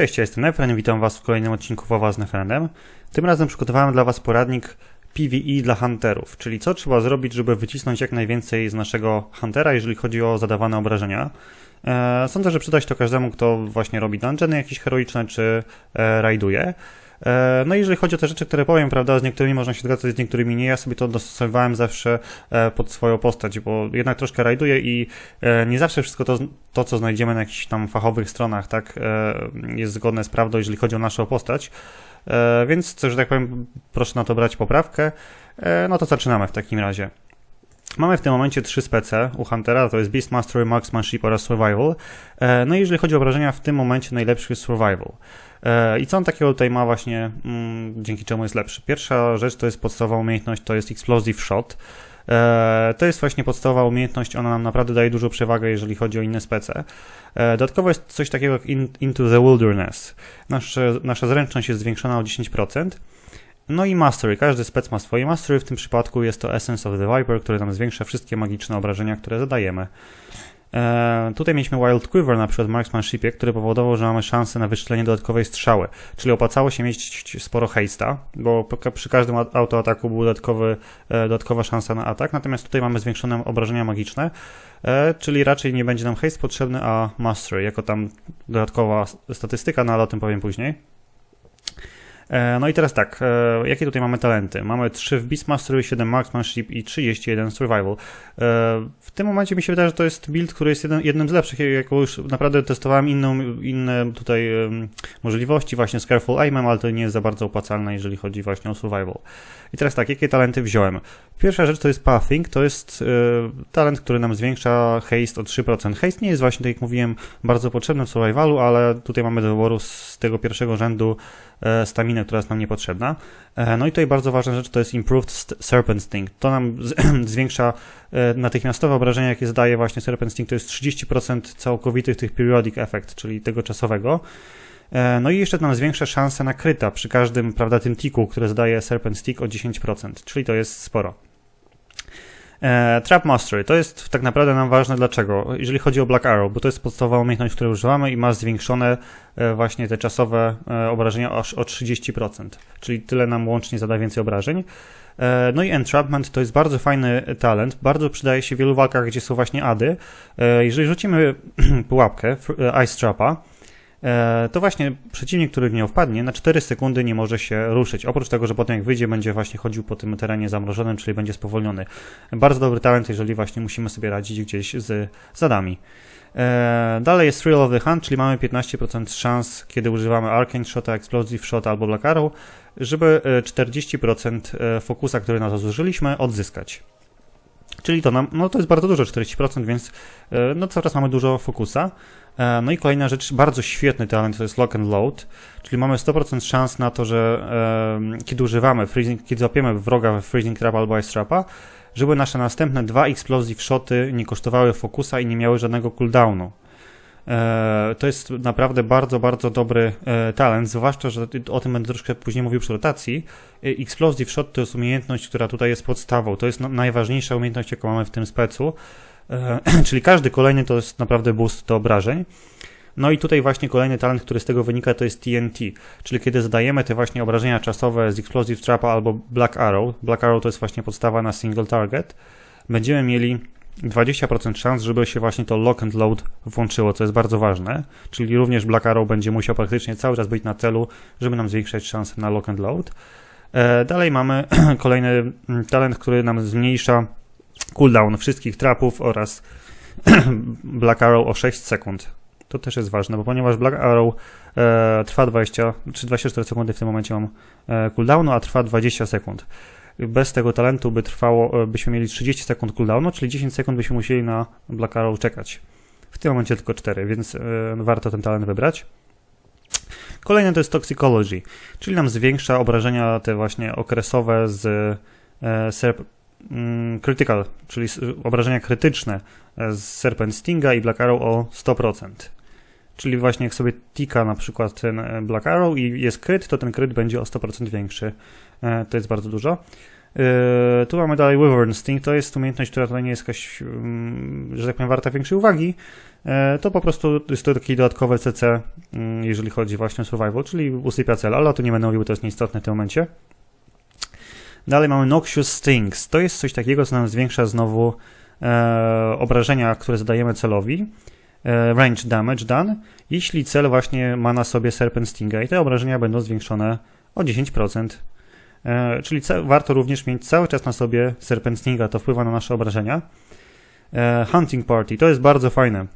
Cześć, ja jestem Nefren, witam Was w kolejnym odcinku WoWa z Nefrenem. Tym razem przygotowałem dla Was poradnik PvE dla hunterów, czyli co trzeba zrobić, żeby wycisnąć jak najwięcej z naszego huntera, jeżeli chodzi o zadawane obrażenia. E, sądzę, że przyda się to każdemu, kto właśnie robi dungeony jakieś heroiczne, czy e, rajduje. E, no i jeżeli chodzi o te rzeczy, które powiem, prawda, z niektórymi można się zgadzać, z niektórymi nie, ja sobie to dostosowywałem zawsze e, pod swoją postać, bo jednak troszkę rajduję i e, nie zawsze wszystko to, to, co znajdziemy na jakichś tam fachowych stronach, tak, jest zgodne z prawdą, jeżeli chodzi o naszą postać. Więc, że tak powiem, proszę na to brać poprawkę. No to zaczynamy w takim razie. Mamy w tym momencie trzy spece u Huntera, to jest Beast Mastery, Marksmanship oraz Survival. No i jeżeli chodzi o obrażenia, w tym momencie najlepszy jest Survival. E, I co on takiego tutaj ma właśnie, mm, dzięki czemu jest lepszy? Pierwsza rzecz to jest podstawowa umiejętność, to jest Explosive Shot. E, to jest właśnie podstawowa umiejętność, ona nam naprawdę daje dużą przewagę, jeżeli chodzi o inne spece. E, dodatkowo jest coś takiego jak Into the Wilderness. Nasze, nasza zręczność jest zwiększona o 10%. No i Mastery. Każdy spec ma swoje Mastery. W tym przypadku jest to Essence of the Viper, który nam zwiększa wszystkie magiczne obrażenia, które zadajemy. E, tutaj mieliśmy Wild Quiver na przykład w Marksmanshipie, który powodował, że mamy szansę na wystrzelenie dodatkowej strzały, czyli opłacało się mieć sporo haste'a, bo przy każdym autoataku był dodatkowy, e, dodatkowa szansa na atak, natomiast tutaj mamy zwiększone obrażenia magiczne, e, czyli raczej nie będzie nam haste potrzebny, a mastery jako tam dodatkowa statystyka, no ale o tym powiem później. E, no i teraz tak, e, jakie tutaj mamy talenty? Mamy 3 w Beastmastery, 7 Marksmanship i 31 Survival. E, w tym momencie mi się wydaje, że to jest build, który jest jednym z lepszych, jako już naprawdę testowałem inną, inne tutaj możliwości właśnie z Careful Aimem, ale to nie jest za bardzo opłacalne, jeżeli chodzi właśnie o Survival. I teraz tak, jakie talenty wziąłem? Pierwsza rzecz to jest Pathing, to jest talent, który nam zwiększa haste o 3%. Haste nie jest właśnie, tak jak mówiłem, bardzo potrzebny w Survivalu, ale tutaj mamy do wyboru z tego pierwszego rzędu staminę, która jest nam niepotrzebna. E, no i tutaj bardzo ważna rzecz to jest Improved Serpent Sting. To nam zwiększa e, natychmiastowe obrażenia, jakie zdaje właśnie Serpent Sting. To jest 30% całkowitych tych periodic effect, czyli tego czasowego. E, no i jeszcze nam zwiększa szanse na kryta przy każdym, prawda, tym tiku, które zdaje Serpent Stick o 10%, czyli to jest sporo. E, Trap Mastery to jest tak naprawdę nam ważne dlaczego? Jeżeli chodzi o Black Arrow, bo to jest podstawowa umiejętność, której używamy i ma zwiększone e, właśnie te czasowe e, obrażenia aż o 30%, czyli tyle nam łącznie zada więcej obrażeń. No i Entrapment to jest bardzo fajny talent, bardzo przydaje się w wielu walkach, gdzie są właśnie ady. Jeżeli rzucimy pułapkę, Ice Trapa, to właśnie przeciwnik, który w nią wpadnie, na 4 sekundy nie może się ruszyć. Oprócz tego, że potem jak wyjdzie, będzie właśnie chodził po tym terenie zamrożonym, czyli będzie spowolniony. Bardzo dobry talent, jeżeli właśnie musimy sobie radzić gdzieś z zadami. E, dalej jest Thrill of the Hunt, czyli mamy 15% szans, kiedy używamy Arcane Shota, Explosive Shot albo Black Arrow, żeby 40% e, fokusa, który na to zużyliśmy, odzyskać. Czyli to nam, no to jest bardzo dużo, 40%, więc no cały czas mamy dużo fokusa. E, no i kolejna rzecz, bardzo świetny talent to jest lock and load, czyli mamy 100% szans na to, że e, kiedy używamy, freezing, kiedy złapiemy wroga w freezing trap albo ice trapa, żeby nasze następne dwa explosive shoty nie kosztowały fokusa i nie miały żadnego cooldownu. E, to jest naprawdę bardzo, bardzo dobry e, talent, zwłaszcza, że o tym będę troszkę później mówił przy rotacji. E, explosive shot to jest umiejętność, która tutaj jest podstawą. To jest najważniejsza umiejętność, jaką mamy w tym specu. E, czyli każdy kolejny to jest naprawdę boost do obrażeń. No i tutaj właśnie kolejny talent, który z tego wynika, to jest TNT, czyli kiedy zadajemy te właśnie obrażenia czasowe z Explosive Trapa albo Black Arrow, Black Arrow to jest właśnie podstawa na single target, będziemy mieli 20% szans, żeby się właśnie to lock and load włączyło, co jest bardzo ważne, czyli również Black Arrow będzie musiał praktycznie cały czas być na celu, żeby nam zwiększać szanse na lock and load. E, dalej mamy kolejny mm, talent, który nam zmniejsza cooldown wszystkich trapów oraz Black Arrow o 6 sekund. To też jest ważne, bo ponieważ Black Arrow e, trwa 20 czy 24 sekundy w tym momencie mam e, cooldownu, a trwa 20 sekund. Bez tego talentu by trwało, e, byśmy mieli 30 sekund cooldownu, czyli 10 sekund byśmy musieli na Black Arrow czekać. W tym momencie tylko 4, więc e, warto ten talent wybrać. Kolejne to jest Toxicology, czyli nam zwiększa obrażenia te właśnie okresowe z e, serp critical, czyli obrażenia krytyczne z Serpent Stinga i Black Arrow o 100%. Czyli właśnie jak sobie tika na przykład ten e, Black Arrow i jest kryt, to ten kryt będzie o 100% większy. E, to jest bardzo dużo. Tu mamy dalej Wyvern Sting, to jest umiejętność, która tutaj nie jest jakaś, mm, że tak powiem, warta większej uwagi. To po prostu jest to takie dodatkowe CC, yy, jeżeli chodzi właśnie o survival, czyli usypia cel, ale o tym nie będę mówił, to jest nieistotne w tym momencie. Dalej mamy Noxious Stings. To jest coś takiego, co nam zwiększa znowu e, obrażenia, które zadajemy celowi. E, range damage done, jeśli cel właśnie ma na sobie Serpent Stinga i te obrażenia będą zwiększone o 10%. E, czyli warto również mieć cały czas na sobie Serpent Stinga, to wpływa na nasze obrażenia. E, Hunting Party, to jest bardzo fajne.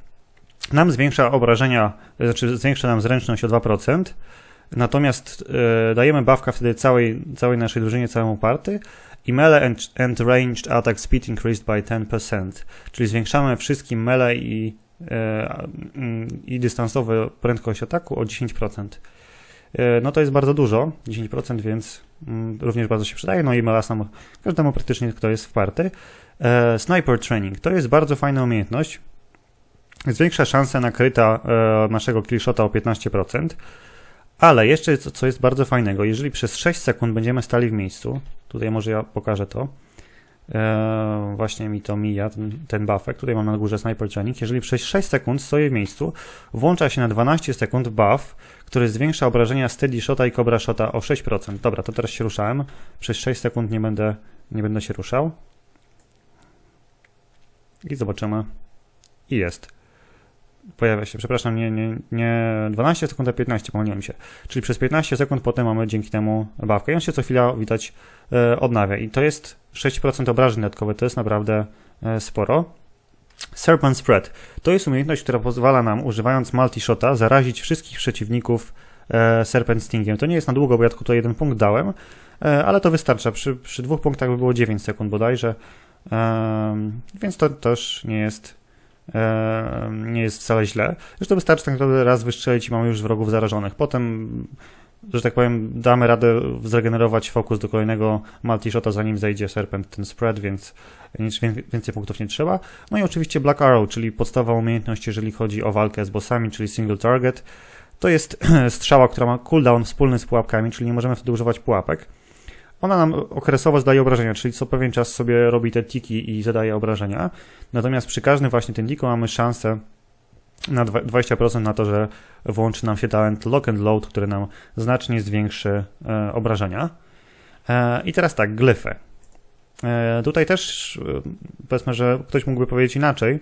Nam zwiększa obrażenia, znaczy zwiększa nam zręczność o 2%, natomiast e, dajemy bawka wtedy całej, całej naszej drużynie, całemu party i melee and, and ranged attack speed increased by 10%, czyli zwiększamy wszystkim melee i, e, i dystansowe prędkość ataku o 10%. E, no to jest bardzo dużo, 10%, więc mm, również bardzo się przydaje. No i melee sam każdemu praktycznie, kto jest w party. E, sniper Training to jest bardzo fajna umiejętność. Zwiększa szanse na kryta e, naszego killshota o 15%. Ale jeszcze co jest bardzo fajnego, jeżeli przez 6 sekund będziemy stali w miejscu, tutaj może ja pokażę to, eee, właśnie mi to mija, ten, ten buffek, tutaj mam na górze Sniper Training, jeżeli przez 6 sekund stoję w miejscu, włącza się na 12 sekund buff, który zwiększa obrażenia Steady Shota i Cobra Shota o 6%. Dobra, to teraz się ruszałem, przez 6 sekund nie będę, nie będę się ruszał. I zobaczymy. I jest pojawia się, przepraszam, nie, nie, nie 12 sekund, a 15, pomyliłem się. Czyli przez 15 sekund potem mamy dzięki temu bawkę i on się co chwila, widać, e, odnawia. I to jest 6% obrażeń dodatkowe, to jest naprawdę e, sporo. Serpent Spread to jest umiejętność, która pozwala nam, używając multi-shota, zarazić wszystkich przeciwników e, Serpent Stingiem. To nie jest na długo, bo ja tylko jeden punkt dałem, ale to wystarcza. Przy, przy dwóch punktach by było 9 sekund bodajże, więc to też nie jest nie jest wcale źle. Zresztą wystarczy tak naprawdę raz wystrzelić i mamy już wrogów zarażonych. Potem, że tak powiem, damy radę zregenerować fokus do kolejnego multi-shota, zanim zejdzie Serpent ten spread, więc nic więcej punktów nie trzeba. No i oczywiście Black Arrow, czyli podstawowa umiejętność, jeżeli chodzi o walkę z bossami, czyli single target. To jest strzała, która ma cooldown wspólny z pułapkami, czyli nie możemy wtedy używać pułapek. Ona nam okresowo zdaje obrażenia, czyli co pewien czas sobie robi te tiki i zadaje obrażenia. Natomiast przy każdym właśnie tym tiku mamy szansę na 20% na to, że włączy nam się talent Lock and Load, który nam znacznie zwiększy e, obrażenia. E, I teraz tak, glyfy. E, tutaj też powiedzmy, że ktoś mógłby powiedzieć inaczej.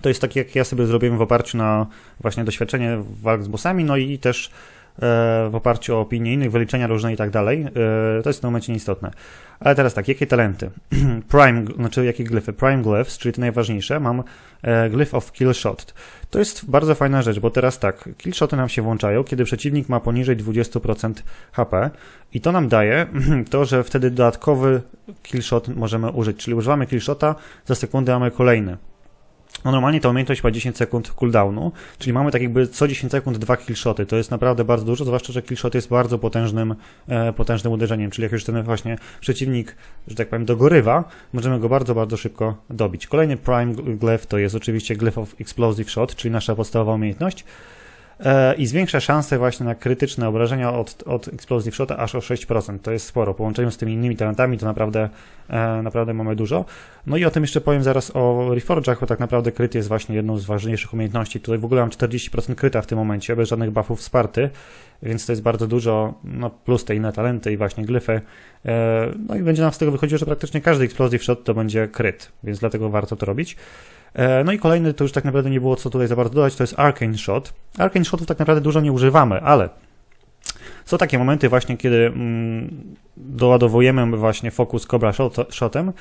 To jest tak, jak ja sobie zrobiłem w oparciu na właśnie doświadczenie walk z bossami, no i też w oparciu o opinie innych, wyliczenia różne i tak dalej. E, to jest w tym momencie nieistotne. Ale teraz tak, jakie talenty? Prime, znaczy jakie glyfy? Prime glyphs, czyli te najważniejsze. Mam e, glyph of kill shot. To jest bardzo fajna rzecz, bo teraz tak, kill shoty nam się włączają, kiedy przeciwnik ma poniżej 20% HP i to nam daje to, że wtedy dodatkowy kill shot możemy użyć, czyli używamy kill shota, za sekundę mamy kolejny. No normalnie ta umiejętność ma 10 sekund cooldownu, czyli mamy tak jakby co 10 sekund dwa killshoty. To jest naprawdę bardzo dużo, zwłaszcza, że killshot jest bardzo potężnym, e, potężnym uderzeniem, czyli jak już ten właśnie przeciwnik, że tak powiem, dogorywa, możemy go bardzo, bardzo szybko dobić. Kolejny prime glyph to jest oczywiście glyph of explosive shot, czyli nasza podstawowa umiejętność. E, i zwiększa szanse właśnie na krytyczne obrażenia od, od Explosive Shota aż o 6%. To jest sporo. Połączeniu z tymi innymi talentami to naprawdę, e, naprawdę mamy dużo. No i o tym jeszcze powiem zaraz o Reforge'ach, bo tak naprawdę kryt jest właśnie jedną z ważniejszych umiejętności. Tutaj w ogóle mam 40% kryta w tym momencie, bez żadnych buffów wsparty, więc to jest bardzo dużo, no plus te inne talenty i właśnie glyfy. E, no i będzie nam z tego wychodziło, że praktycznie każdy Explosive Shot to będzie kryt, więc dlatego warto to robić. E, no i kolejny, to już tak naprawdę nie było co tutaj za bardzo dodać, to jest Arcane Shot. Arcane Shotów tak naprawdę dużo nie używamy, ale są takie momenty właśnie, kiedy mm, doładowujemy właśnie fokus Cobra Shotem, e,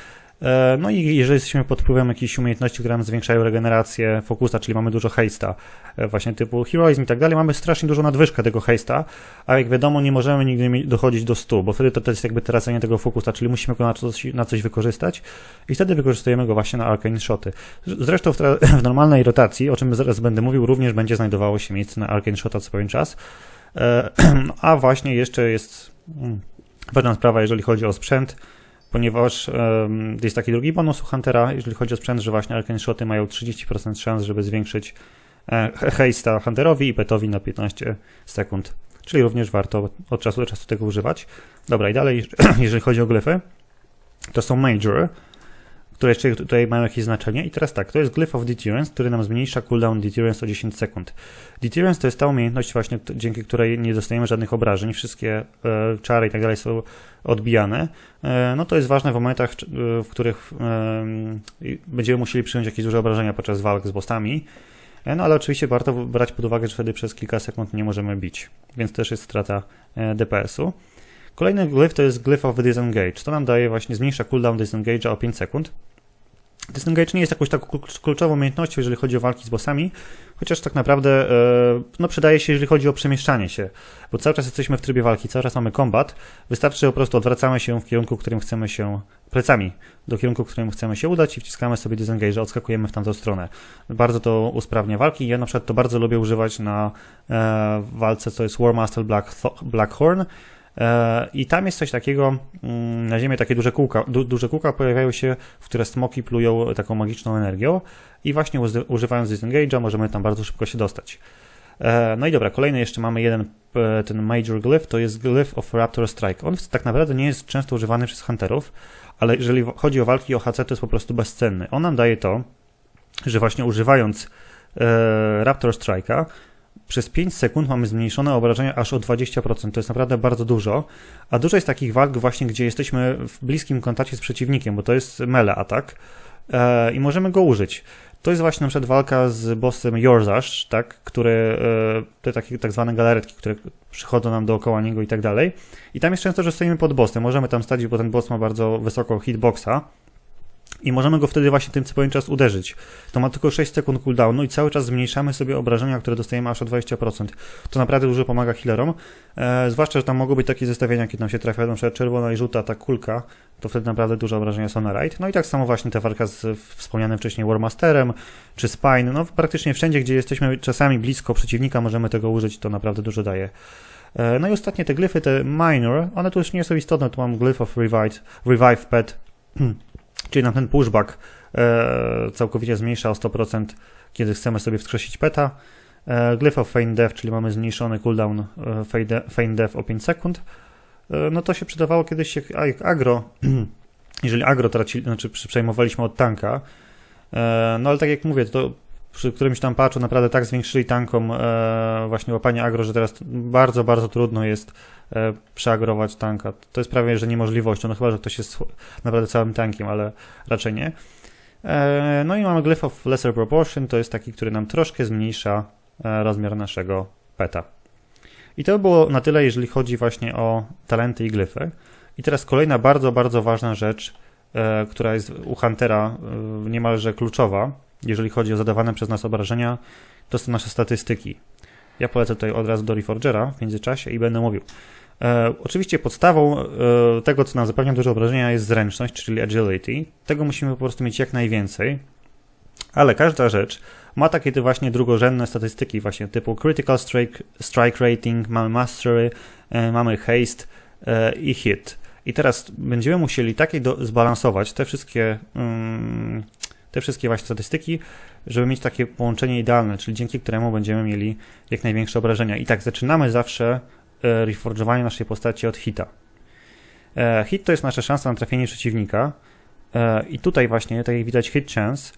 no i jeżeli jesteśmy pod wpływem jakichś umiejętności, które nam zwiększają regenerację fokusa, czyli mamy dużo hejsta, e, właśnie typu heroizm i tak dalej, mamy strasznie dużo nadwyżkę tego hejsta, a jak wiadomo nie możemy nigdy dochodzić do 100, bo wtedy to, jest jakby tracenie tego fokusa, czyli musimy go na coś, na coś wykorzystać i wtedy wykorzystujemy go właśnie na arcane shoty. Zresztą w, w normalnej rotacji, o czym zaraz będę mówił, również będzie znajdowało się miejsce na arcane shota co pewien czas, E, a właśnie jeszcze jest mm, ważna sprawa, jeżeli chodzi o sprzęt, ponieważ jest taki drugi bonus u Huntera, jeżeli chodzi o sprzęt, że właśnie Shoty mają 30% szans, żeby zwiększyć e, hejsta Hunterowi i Petowi na 15 sekund. Czyli również warto od czasu do czasu tego używać. Dobra, i dalej, jeżeli chodzi o glyfy, to są major, które jeszcze tutaj mają jakieś znaczenie. I teraz tak, to jest Glyph of Deterrence, który nam zmniejsza cooldown Deterrence o 10 sekund. Deterrence to jest ta umiejętność właśnie, dzięki której nie dostajemy żadnych obrażeń, wszystkie e, czary i tak dalej są odbijane. E, no to jest ważne w momentach, w których e, będziemy musieli przyjąć jakieś duże obrażenia podczas walk z bossami. E, no ale oczywiście warto brać pod uwagę, że wtedy przez kilka sekund nie możemy bić, więc też jest strata e, DPS-u. Kolejny glyph to jest Glyph of Disengage. To nam daje właśnie, zmniejsza cooldown Disengage'a o 5 sekund. Disengage nie jest jakąś taką kluczową umiejętnością, jeżeli chodzi o walki z bossami, chociaż tak naprawdę e, no, przydaje się, jeżeli chodzi o przemieszczanie się, bo cały czas jesteśmy w trybie walki, cały czas mamy kombat, wystarczy, po prostu odwracamy się w kierunku, w którym chcemy się, plecami do kierunku, którym chcemy się udać i wciskamy sobie disengage, odskakujemy w tamtą stronę. Bardzo to usprawnia walki. Ja na przykład to bardzo lubię używać na e, walce, co jest War Master Black, Blackhorn, E, I tam jest coś takiego, mm, na ziemię takie duże kółka, du, duże kółka pojawiają się, w które smoki plują taką magiczną energią i właśnie używając disengage'a możemy tam bardzo szybko się dostać. E, no i dobra, kolejny jeszcze mamy jeden, e, ten major glyph, to jest glyph of Raptor Strike. On tak naprawdę nie jest często używany przez hunterów, ale jeżeli chodzi o walki o HC, to jest po prostu bezcenny. On nam daje to, że właśnie używając Raptor Strike'a przez 5 sekund mamy zmniejszone obrażenia aż o 20%. To jest naprawdę bardzo dużo. A dużo jest takich walk właśnie, gdzie jesteśmy w bliskim kontakcie z przeciwnikiem, bo to jest mele atak e, i możemy go użyć. To jest właśnie na przykład walka z bossem Yorzash, tak, które, e, te takie tak zwane galaretki, które przychodzą nam dookoła niego i tak dalej. I tam jest często, że stoimy pod bossem. Możemy tam stać, bo ten boss ma bardzo wysoką hitboxa i możemy go wtedy właśnie tym co czas uderzyć. To ma tylko 6 sekund cooldownu i cały czas zmniejszamy sobie obrażenia, które dostajemy aż o 20%. To naprawdę dużo pomaga healerom, e, zwłaszcza, że tam mogą być takie zestawienia, kiedy nam się trafia na przykład czerwona i żółta ta kulka, to wtedy naprawdę duże obrażenia są na raid. No i tak samo właśnie ta walka z wspomnianym wcześniej Warmasterem, czy Spine, no praktycznie wszędzie, gdzie jesteśmy czasami blisko przeciwnika, możemy tego użyć, to naprawdę dużo daje. E, no i ostatnie te glyfy, te minor, one tu już nie są istotne, tu mam glyph of revive, revive pet, Czyli nam ten pushback e, całkowicie zmniejsza o 100%, kiedy chcemy sobie wskrzesić peta. E, Glyph of Feign Death, czyli mamy zmniejszony cooldown e, Feign Death o 5 sekund. No to się przydawało kiedyś jak agro, jeżeli agro traci, znaczy przejmowaliśmy od tanka. No ale tak jak mówię, to przy którymś tam patchu naprawdę tak zwiększyli tankom e, właśnie łapanie agro, że teraz bardzo, bardzo trudno jest e, przeagrować tanka. To jest prawie że niemożliwością, no chyba, że ktoś jest naprawdę całym tankiem, ale raczej nie. E, no i mamy Glyph of Lesser Proportion, to jest taki, który nam troszkę zmniejsza e, rozmiar naszego peta. I to było na tyle, jeżeli chodzi właśnie o talenty i glyfy. I teraz kolejna bardzo, bardzo ważna rzecz, e, która jest u Huntera e, niemalże kluczowa, jeżeli chodzi o zadawane przez nas obrażenia, to są nasze statystyki. Ja polecę tutaj od razu do Reforgera w międzyczasie i będę mówił. E, oczywiście podstawą e, tego, co nam zapewnia duże obrażenia, jest zręczność, czyli agility. Tego musimy po prostu mieć jak najwięcej, ale każda rzecz ma takie te właśnie drugorzędne statystyki, właśnie typu critical strike, strike rating, mamy mastery, e, mamy haste e, i hit. I teraz będziemy musieli takiej do, zbalansować te wszystkie mm, te wszystkie właśnie statystyki, żeby mieć takie połączenie idealne, czyli dzięki któremu będziemy mieli jak największe obrażenia. I tak zaczynamy zawsze e, reforge'owanie naszej postaci od hita. E, hit to jest nasza szansa na trafienie przeciwnika e, i tutaj właśnie, jak widać hit chance,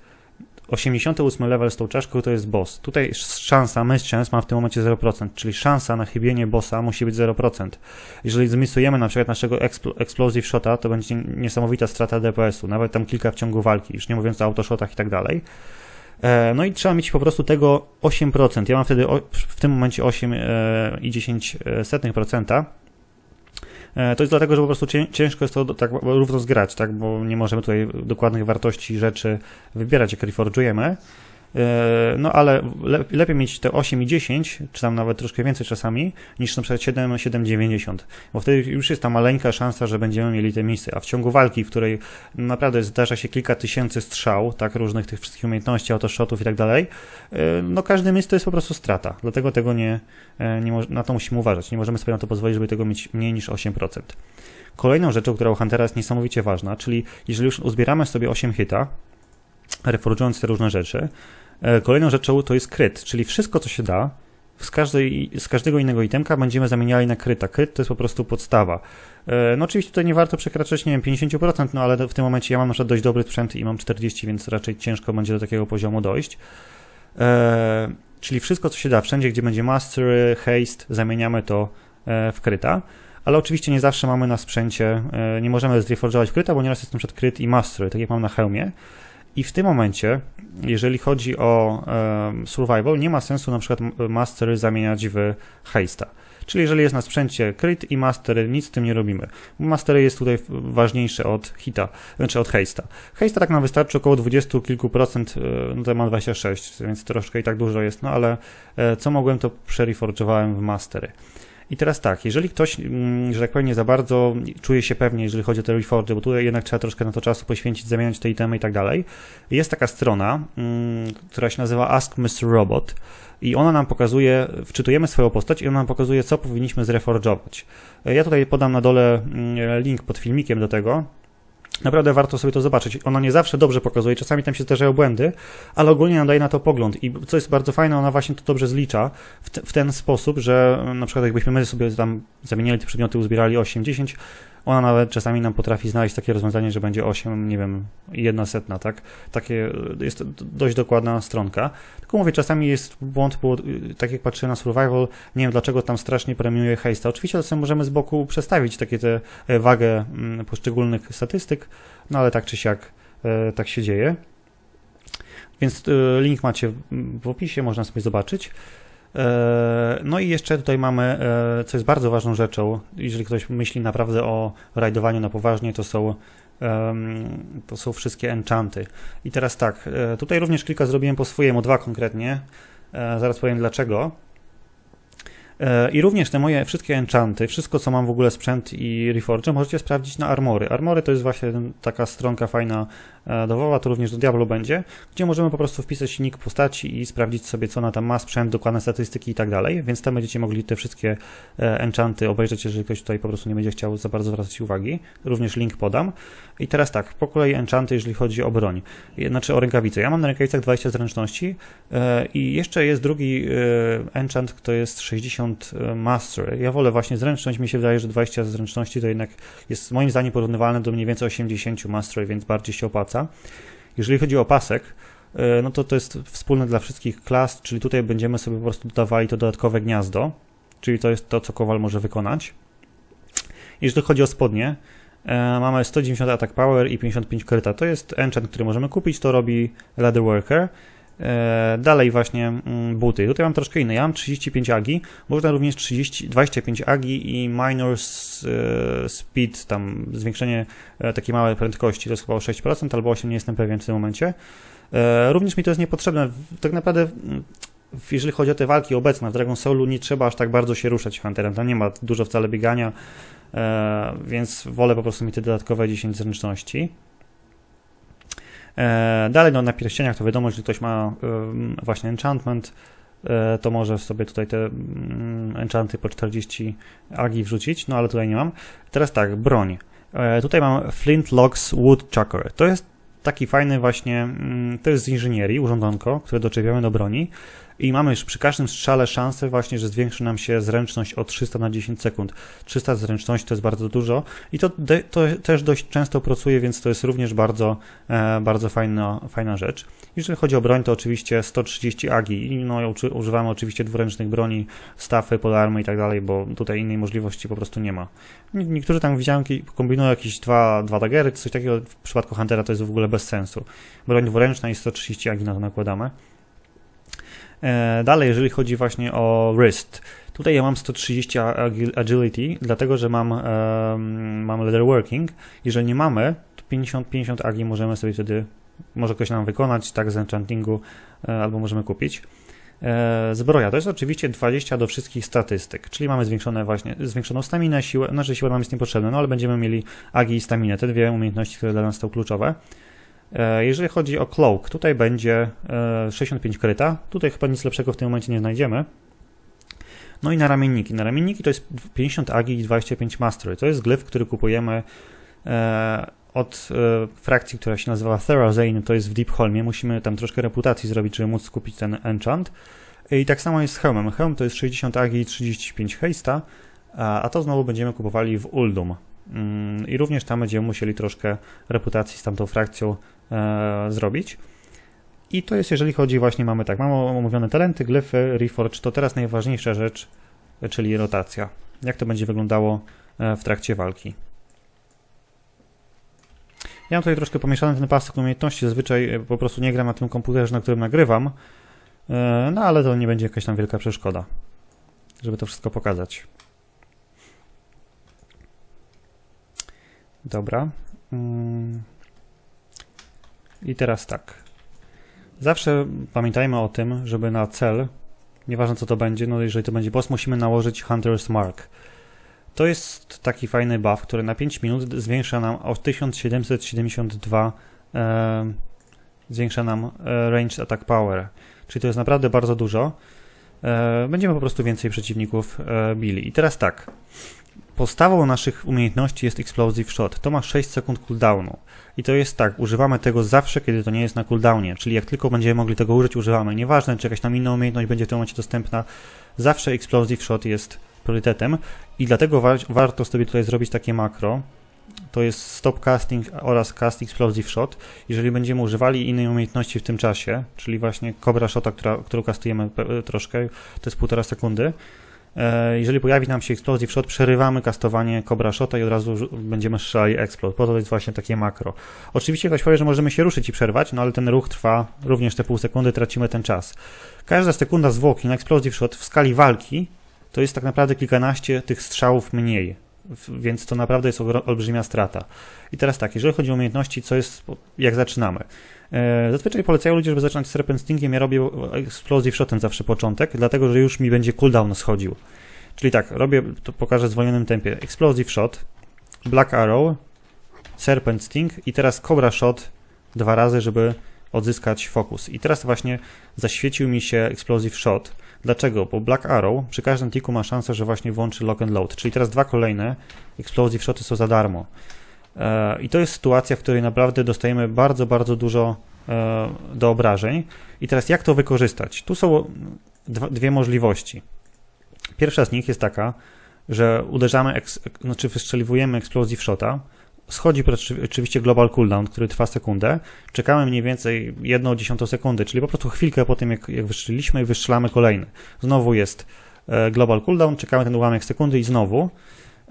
88 level z tą czaszką to jest boss. Tutaj szansa, miss chance ma w tym momencie 0%, czyli szansa na chybienie bossa musi być 0%. Jeżeli zmisujemy na przykład naszego expl explosive shota, to będzie niesamowita strata DPS-u, nawet tam kilka w ciągu walki, już nie mówiąc o autoshotach i tak dalej. E, no i trzeba mieć po prostu tego 8%. Ja mam wtedy w tym momencie 8,10%. E, to jest dlatego, że po prostu ciężko jest to tak równo zgrać, tak? bo nie możemy tutaj dokładnych wartości rzeczy wybierać, jak reforge'ujemy. E, no ale lepiej mieć te 8 i 10, czy tam nawet troszkę więcej czasami, niż na przykład 7, 7, 90, bo wtedy już jest ta maleńka szansa, że będziemy mieli te misy, a w ciągu walki, w której naprawdę zdarza się kilka tysięcy strzał, tak, różnych tych wszystkich umiejętności, autoshotów i tak dalej, e, no każdy mis to jest po prostu strata, dlatego tego nie, e, nie na to musimy uważać, nie możemy sobie na to pozwolić, żeby tego mieć mniej niż 8%. Kolejną rzeczą, która u Huntera jest niesamowicie ważna, czyli jeżeli już uzbieramy sobie 8 hita, reforgując te różne rzeczy, kolejną rzeczą to jest kryt, czyli wszystko, co się da z, każdej, z każdego innego itemka będziemy zamieniali na kryta. Kryt to jest po prostu podstawa. E, no oczywiście tutaj nie warto przekraczać, nie wiem, 50%, no ale w tym momencie ja mam na przykład dość dobry sprzęt i mam 40, więc raczej ciężko będzie do takiego poziomu dojść. E, czyli wszystko, co się da, wszędzie, gdzie będzie mastery, haste, zamieniamy to e, w kryta. Ale oczywiście nie zawsze mamy na sprzęcie, e, nie możemy zreforżować kryta, bo nieraz jest na przykład kryt i mastery, tak jak mam na hełmie. I w tym momencie, jeżeli chodzi o survival, nie ma sensu na przykład mastery zamieniać w haste'a. Czyli jeżeli jest na sprzęcie crit i mastery, nic z tym nie robimy. Mastery jest tutaj ważniejsze od hita, znaczy od haste'a. Haste'a tak nam wystarczy około 20 kilku procent, no tutaj mam 26, więc troszkę i tak dużo jest, no ale co mogłem, to przereforge'owałem w mastery. I teraz tak, jeżeli ktoś, mm, że tak powiem, nie za bardzo czuje się pewnie, jeżeli chodzi o te reforge, bo tutaj jednak trzeba troszkę na to czasu poświęcić, zamieniać te itemy i tak dalej, jest taka strona, mm, która się nazywa Ask Mr. Robot i ona nam pokazuje, wczytujemy swoją postać i ona nam pokazuje, co powinniśmy zreforge'ować. Ja tutaj podam na dole mm, link pod filmikiem do tego, Naprawdę warto sobie to zobaczyć. Ona nie zawsze dobrze pokazuje, czasami tam się zdarzają błędy, ale ogólnie nam daje na to pogląd. I co jest bardzo fajne, ona właśnie to dobrze zlicza w, te, w ten sposób, że na przykład jakbyśmy my sobie tam zamieniali te przedmioty, uzbierali 8-10, ona nawet czasami nam potrafi znaleźć takie rozwiązanie, że będzie 8, nie wiem, jedna setna, tak? Takie, jest dość dokładna stronka. Tylko mówię, czasami jest błąd, bo tak jak patrzę na survival, nie wiem dlaczego tam strasznie premiuje haste. Oczywiście to sobie możemy z boku przestawić takie te e, wagę mm, poszczególnych statystyk, no ale tak czy siak e, tak się dzieje. Więc e, link macie w opisie, można sobie zobaczyć. E, no i jeszcze tutaj mamy, e, co jest bardzo ważną rzeczą, jeżeli ktoś myśli naprawdę o rajdowaniu na poważnie, to są to są wszystkie enchanty. I teraz tak, e, tutaj również kilka zrobiłem po swojemu, dwa konkretnie. Zaraz powiem dlaczego. E, I również te moje wszystkie enchanty, wszystko co mam w ogóle sprzęt i reforge możecie sprawdzić na Armory. Armory to jest właśnie taka stronka fajna e, do to również do Diablo będzie, gdzie możemy po prostu wpisać nick postaci i sprawdzić sobie co ona tam ma, sprzęt, dokładne statystyki i tak dalej, więc tam będziecie mogli te wszystkie e, enchanty obejrzeć, jeżeli ktoś tutaj po prostu nie będzie chciał za bardzo zwracać uwagi. Również link podam. I teraz tak, po kolei enchanty, jeżeli chodzi o broń, znaczy o rękawice. Ja mam na rękawicach 20 zręczności i jeszcze jest drugi enchant, to jest 60 E, master. Ja wolę właśnie zręczność, mi się wydaje, że 20 zręczności to jednak jest moim zdaniem porównywalne do mniej więcej 80 master, więc bardziej się opłaca. Jeżeli chodzi o pasek, e, no to to jest wspólne dla wszystkich klas, czyli tutaj będziemy sobie po prostu dodawali to dodatkowe gniazdo, czyli to jest to, co kowal może wykonać. Jeżeli chodzi o spodnie, e, mamy 190 attack power i 55 kryta. To jest enchant, który możemy kupić, to robi Leatherworker. E, dalej właśnie mm, buty. Tutaj mam troszkę inne. Ja mam 35 agi, można również 30, 25 agi i minor e, speed, tam zwiększenie e, takiej małej prędkości, to jest chyba o 6% albo 8%, nie jestem pewien w tym momencie. Również mi to jest niepotrzebne. Tak naprawdę mm, jeżeli chodzi o te walki obecne w Dragon Soulu, nie trzeba aż tak bardzo się ruszać Hunterem. Tam nie ma dużo wcale biegania, więc wolę po prostu mieć te dodatkowe 10 zręczności. E, dalej no, na pierścieniach to wiadomo, że ktoś ma właśnie enchantment, e, to może sobie tutaj te mm, enchanty po 40 agi wrzucić, no ale tutaj nie mam. Teraz tak, broń. E, tutaj mam Flintlocks Woodchucker. To jest taki fajny właśnie, mm, to jest z inżynierii, urządzonko, które doczepiamy do broni i mamy już przy każdym strzale szansę właśnie, że zwiększy nam się zręczność o 300 na 10 sekund. 300 zręczności to jest bardzo dużo i to, to też dość często pracuje, więc to jest również bardzo, e, bardzo fajna, fajna rzecz. Jeżeli chodzi o broń, to oczywiście 130 agi. No, używamy oczywiście dwuręcznych broni, stafy, polarmy i tak dalej, bo tutaj innej możliwości po prostu nie ma. Niektórzy tam widziałem, kombinują jakieś dwa, dwa dagery, coś takiego. W przypadku Huntera to jest w ogóle bez sensu. Broń dwuręczna i 130 agi na to nakładamy. E, dalej, jeżeli chodzi właśnie o wrist, tutaj ja mam 130 agility, dlatego że mam, mam leatherworking. Jeżeli nie mamy, to 50-50 agi możemy sobie wtedy, może ktoś nam wykonać, tak, z enchantingu, e, albo możemy kupić. E, zbroja to jest oczywiście 20 do wszystkich statystyk, czyli mamy zwiększone właśnie, zwiększoną staminę, siłę, znaczy siła nam jest niepotrzebna, no ale będziemy mieli agi i staminę, te dwie umiejętności, które dla nas są kluczowe. E, jeżeli chodzi o cloak, tutaj będzie 65 e, kryta. Tutaj chyba nic lepszego w tym momencie nie znajdziemy. No i na ramienniki. Na ramienniki to jest 50 agi i 25 mastery. To jest glyf, który kupujemy e, od frakcji, która się nazywa Therazane, to jest w Deepholmie. Musimy tam troszkę reputacji zrobić, żeby móc kupić ten enchant. I tak samo jest z hełmem. Hełm to jest 60 agi i 35 hejsta, a to znowu będziemy kupowali w Uldum. Mm, I również tam będziemy musieli troszkę reputacji z tamtą frakcją e, zrobić. I to jest, jeżeli chodzi właśnie, mamy tak, mamy omówione talenty, glyfy, reforge, to teraz najważniejsza rzecz, czyli rotacja. Jak to będzie wyglądało e, w trakcie walki. Ja mam tutaj troszkę pomieszany ten pasek umiejętności, zazwyczaj e, po prostu nie gram na tym komputerze, na którym nagrywam, e, no ale to nie będzie jakaś tam wielka przeszkoda, żeby to wszystko pokazać. Dobra. Mm. I teraz tak. Zawsze pamiętajmy o tym, żeby na cel, nieważne co to będzie, no jeżeli to będzie boss, musimy nałożyć Hunter's Mark. To jest taki fajny buff, który na 5 minut zwiększa nam o 1772 e, zwiększa nam e, range attack power. Czyli to jest naprawdę bardzo dużo. E, będziemy po prostu więcej przeciwników e, bili. I teraz tak. Podstawą naszych umiejętności jest Explosive Shot. To ma 6 sekund cooldownu. I to jest tak, używamy tego zawsze, kiedy to nie jest na cooldownie. Czyli jak tylko będziemy mogli tego użyć, używamy. Nieważne, czy jakaś tam inna umiejętność będzie w tym momencie dostępna, zawsze Explosive Shot jest priorytetem. I dlatego wa warto sobie tutaj zrobić takie makro. To jest Stop Casting oraz Cast Explosive Shot. Jeżeli będziemy używali innej umiejętności w tym czasie, czyli właśnie Cobra Shota, która, którą kastujemy troszkę, to jest półtora sekundy, E, jeżeli pojawi nam się Explosive Shot, przerywamy kastowanie Cobra Shota i od razu będziemy strzelali Explode. Po to jest właśnie takie makro. Oczywiście ktoś powie, że możemy się ruszyć i przerwać, no ale ten ruch trwa również te pół sekundy, tracimy ten czas. Każda sekunda zwłoki na Explosive Shot w skali walki to jest tak naprawdę kilkanaście tych strzałów mniej więc to naprawdę jest olbrzymia strata. I teraz tak, jeżeli chodzi o umiejętności, co jest, jak zaczynamy. E, zazwyczaj polecają ludzie, żeby zaczynać z Serpent Stingiem, ja robię Explosive Shotem zawsze początek, dlatego, że już mi będzie cooldown schodził. Czyli tak, robię, to pokażę w zwolnionym tempie. Explosive Shot, Black Arrow, Serpent Sting i teraz Cobra Shot dwa razy, żeby odzyskać fokus. I teraz właśnie zaświecił mi się Explosive Shot, Dlaczego? Bo Black Arrow przy każdym tiku ma szansę, że właśnie włączy lock and load, czyli teraz dwa kolejne explosive shoty są za darmo. I to jest sytuacja, w której naprawdę dostajemy bardzo, bardzo dużo e, do obrażeń. I teraz jak to wykorzystać? Tu są dwie możliwości. Pierwsza z nich jest taka, że uderzamy, znaczy wystrzeliwujemy explosive shota, Schodzi oczywiście global cooldown, który trwa sekundę. Czekamy mniej więcej 1 dziesiątą sekundy, czyli po prostu chwilkę po tym, jak, jak wystrzeliliśmy i wystrzelamy kolejny. Znowu jest e, global cooldown, czekamy ten ułamek sekundy i znowu.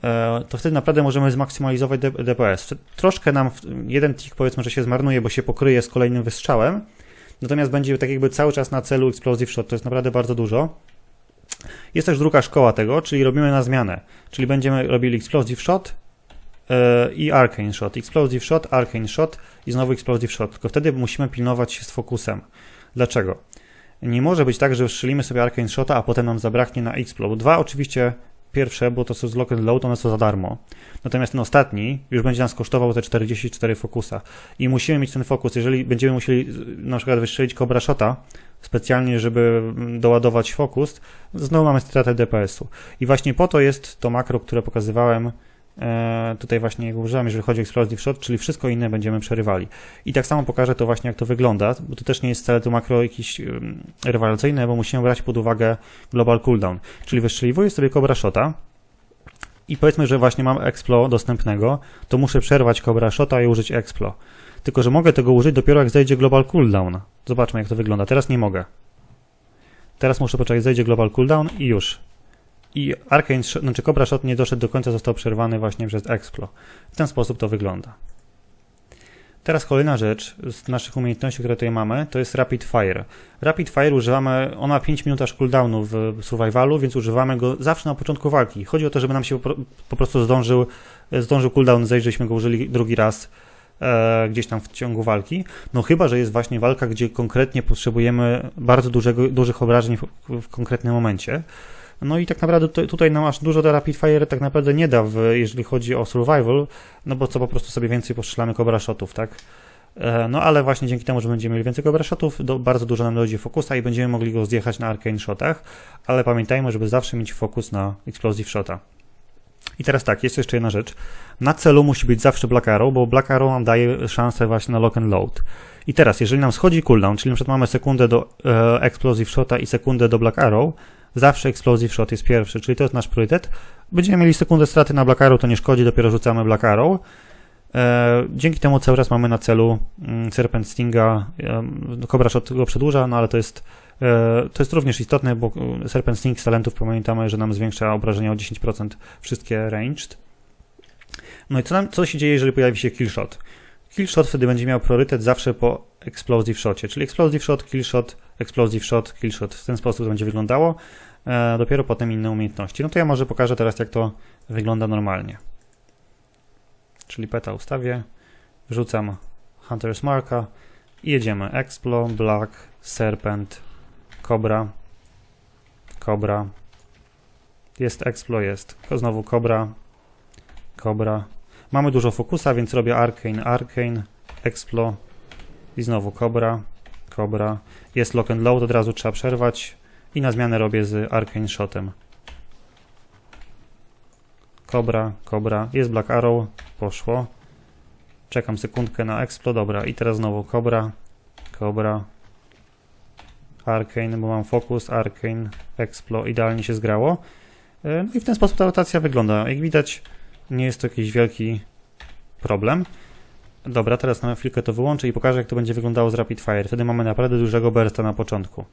E, to wtedy naprawdę możemy zmaksymalizować DPS. Troszkę nam jeden tick powiedzmy, że się zmarnuje, bo się pokryje z kolejnym wystrzałem, natomiast będzie tak jakby cały czas na celu explosive shot, to jest naprawdę bardzo dużo. Jest też druga szkoła tego, czyli robimy na zmianę, czyli będziemy robili explosive shot, E, i Arcane Shot. Explosive Shot, Arcane Shot i znowu Explosive Shot. Tylko wtedy musimy pilnować się z fokusem. Dlaczego? Nie może być tak, że strzelimy sobie Arcane Shota, a potem nam zabraknie na Explode. Dwa oczywiście pierwsze, bo to są z Lock and Load, one są za darmo. Natomiast ten ostatni już będzie nas kosztował te 44 fokusa. I musimy mieć ten fokus. Jeżeli będziemy musieli na przykład wystrzelić Cobra Shota, specjalnie, żeby doładować fokus, znowu mamy stratę DPS-u. I właśnie po to jest to makro, które pokazywałem tutaj właśnie jego używam, jeżeli chodzi o Explosive Shot, czyli wszystko inne będziemy przerywali. I tak samo pokażę to właśnie, jak to wygląda, bo to też nie jest wcale to makro jakieś rewelacyjne, bo musimy brać pod uwagę global cooldown. Czyli wystrzeliwuję sobie Cobra Shota i powiedzmy, że właśnie mam Explo dostępnego, to muszę przerwać Cobra Shota i użyć Explo. Tylko, że mogę tego użyć dopiero jak zejdzie global cooldown. Zobaczmy, jak to wygląda. Teraz nie mogę. Teraz muszę poczekać, zejdzie global cooldown i już. I Arcane, znaczy Cobra Shot nie doszedł do końca, został przerwany właśnie przez Explo. W ten sposób to wygląda. Teraz kolejna rzecz z naszych umiejętności, które tutaj mamy, to jest Rapid Fire. Rapid Fire używamy, on ma 5 minut aż cooldownu w survivalu, więc używamy go zawsze na początku walki. Chodzi o to, żeby nam się po, prostu zdążył, zdążył cooldown zejść, żeśmy go użyli drugi raz e, gdzieś tam w ciągu walki. No chyba, że jest właśnie walka, gdzie konkretnie potrzebujemy bardzo dużego, dużych obrażeń w, w konkretnym momencie. No i tak naprawdę tutaj nam aż dużo do Rapid Fire tak naprawdę nie da, w, jeżeli chodzi o survival, no bo co po prostu sobie więcej postrzelamy Cobra Shotów, tak? E, no ale właśnie dzięki temu, że będziemy mieli więcej Cobra Shotów, do, bardzo dużo nam dojdzie fokusa i będziemy mogli go zjechać na Arcane Shotach, ale pamiętajmy, żeby zawsze mieć fokus na Explosive Shota. I teraz tak, jest jeszcze jedna rzecz. Na celu musi być zawsze Black Arrow, bo Black Arrow nam daje szansę właśnie na lock and load. I teraz, jeżeli nam schodzi cooldown, czyli na przykład mamy sekundę do e, Explosive Shota i sekundę do Black Arrow, zawsze Explosive Shot jest pierwszy, czyli to jest nasz priorytet. Będziemy mieli sekundę straty na Black Arrow, to nie szkodzi, dopiero rzucamy Black. E, dzięki temu cały raz mamy na celu mm, Serpent Stinga. E, Cobra Shot go przedłuża, no ale to jest, e, to jest również istotne, bo Serpent Sting z talentów pamiętamy, że nam zwiększa obrażenia o 10% wszystkie ranged. No i co, nam, co się dzieje, jeżeli pojawi się kill shot? Kill shot wtedy będzie miał priorytet zawsze po explosive shocie, czyli explosive shot, kill shot, explosive shot, kill shot. W ten sposób to będzie wyglądało. E, dopiero potem inne umiejętności. No to ja może pokażę teraz, jak to wygląda normalnie. Czyli peta ustawię, wrzucam Hunter's Marka i jedziemy. Explo, Black, Serpent, Cobra, Cobra. Jest Explo, jest. Znowu Cobra, Cobra. Mamy dużo fokusa, więc robię Arcane, Arcane, Explo i znowu Cobra, Cobra. Jest Lock and Load, od razu trzeba przerwać i na zmianę robię z Arcane Shotem. Cobra, Cobra. Jest Black Arrow, poszło. Czekam sekundkę na Explo, dobra. I teraz znowu Cobra, Cobra, Arcane, bo mam fokus, Arcane, Explo. Idealnie się zgrało. E, no i w ten sposób ta rotacja wygląda. Jak widać, nie jest to jakiś wielki problem. Dobra, teraz na chwilkę to wyłączę i pokażę, jak to będzie wyglądało z Rapid Fire. Wtedy mamy naprawdę dużego bursta na początku.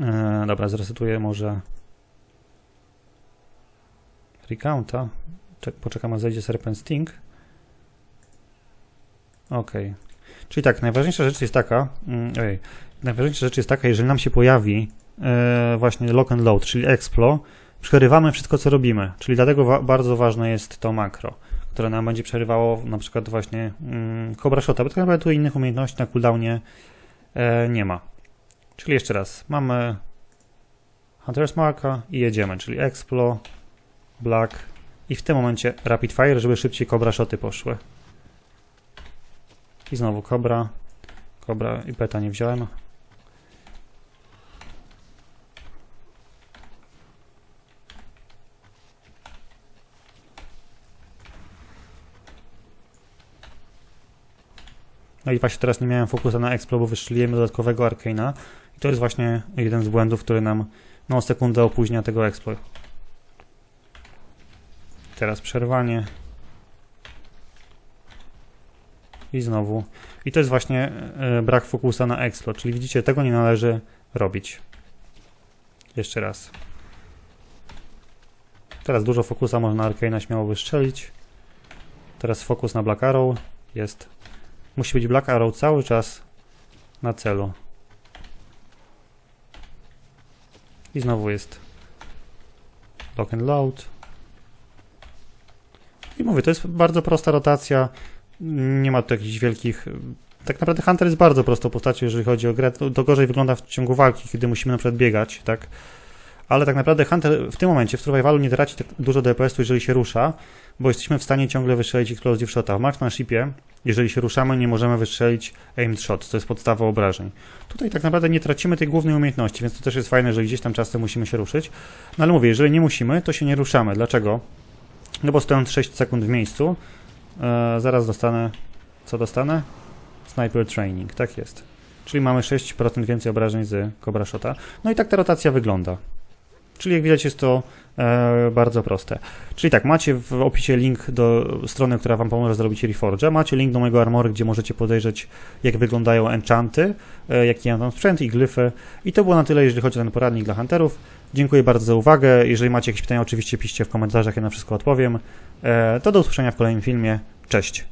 E, dobra, zresetuję może recounta. Czek, poczekam, a zejdzie Serpent Sting. Ok. Czyli tak, najważniejsza rzecz jest taka, mm, ojej, najważniejsza rzecz jest taka, jeżeli nam się pojawi e, właśnie lock and load, czyli explo, przerywamy wszystko, co robimy. Czyli dlatego wa bardzo ważne jest to makro, które nam będzie przerywało na przykład właśnie mm, Cobra Shota, bo tak naprawdę tu innych umiejętności na cooldownie e, nie ma. Czyli jeszcze raz, mamy Hunter's Marka i jedziemy, czyli Explo, Black i w tym momencie Rapid Fire, żeby szybciej Cobra Shoty poszły. I znowu Cobra, Cobra i Peta nie wziąłem. No i właśnie teraz nie miałem fokusa na Explo, bo wystrzeliłem dodatkowego Arcana. I to jest właśnie jeden z błędów, który nam no sekundę opóźnia tego Explo. Teraz przerwanie. I znowu. I to jest właśnie e, brak fokusa na Explo, czyli widzicie, tego nie należy robić. Jeszcze raz. Teraz dużo fokusa można Arcana śmiało wystrzelić. Teraz fokus na Black Arrow jest Musi być Black Arrow cały czas na celu. I znowu jest lock and load. I mówię, to jest bardzo prosta rotacja. Nie ma tu jakichś wielkich. Tak naprawdę Hunter jest bardzo prostą postacią, jeżeli chodzi o grę. To, to gorzej wygląda w ciągu walki, kiedy musimy na przykład biegać, tak? Ale tak naprawdę Hunter w tym momencie w survivalu nie traci tak dużo DPS-u, jeżeli się rusza, bo jesteśmy w stanie ciągle wystrzelić explosive shota. W marksmanshipie, jeżeli się ruszamy, nie możemy wystrzelić aimed shot, to jest podstawa obrażeń. Tutaj tak naprawdę nie tracimy tej głównej umiejętności, więc to też jest fajne, że gdzieś tam czasem musimy się ruszyć. No ale mówię, jeżeli nie musimy, to się nie ruszamy. Dlaczego? No bo stojąc 6 sekund w miejscu, e, zaraz dostanę, co dostanę? Sniper Training, tak jest. Czyli mamy 6% więcej obrażeń z Cobra Shota. No i tak ta rotacja wygląda. Czyli jak widać jest to e, bardzo proste. Czyli tak, macie w opisie link do strony, która Wam pomoże zrobić Reforge. Macie link do mojego armory, gdzie możecie podejrzeć, jak wyglądają enchanty, e, jaki ja mam sprzęt i glyfy. I to było na tyle, jeżeli chodzi o ten poradnik dla hunterów. Dziękuję bardzo za uwagę. Jeżeli macie jakieś pytania, oczywiście piszcie w komentarzach, ja na wszystko odpowiem. E, to do usłyszenia w kolejnym filmie. Cześć!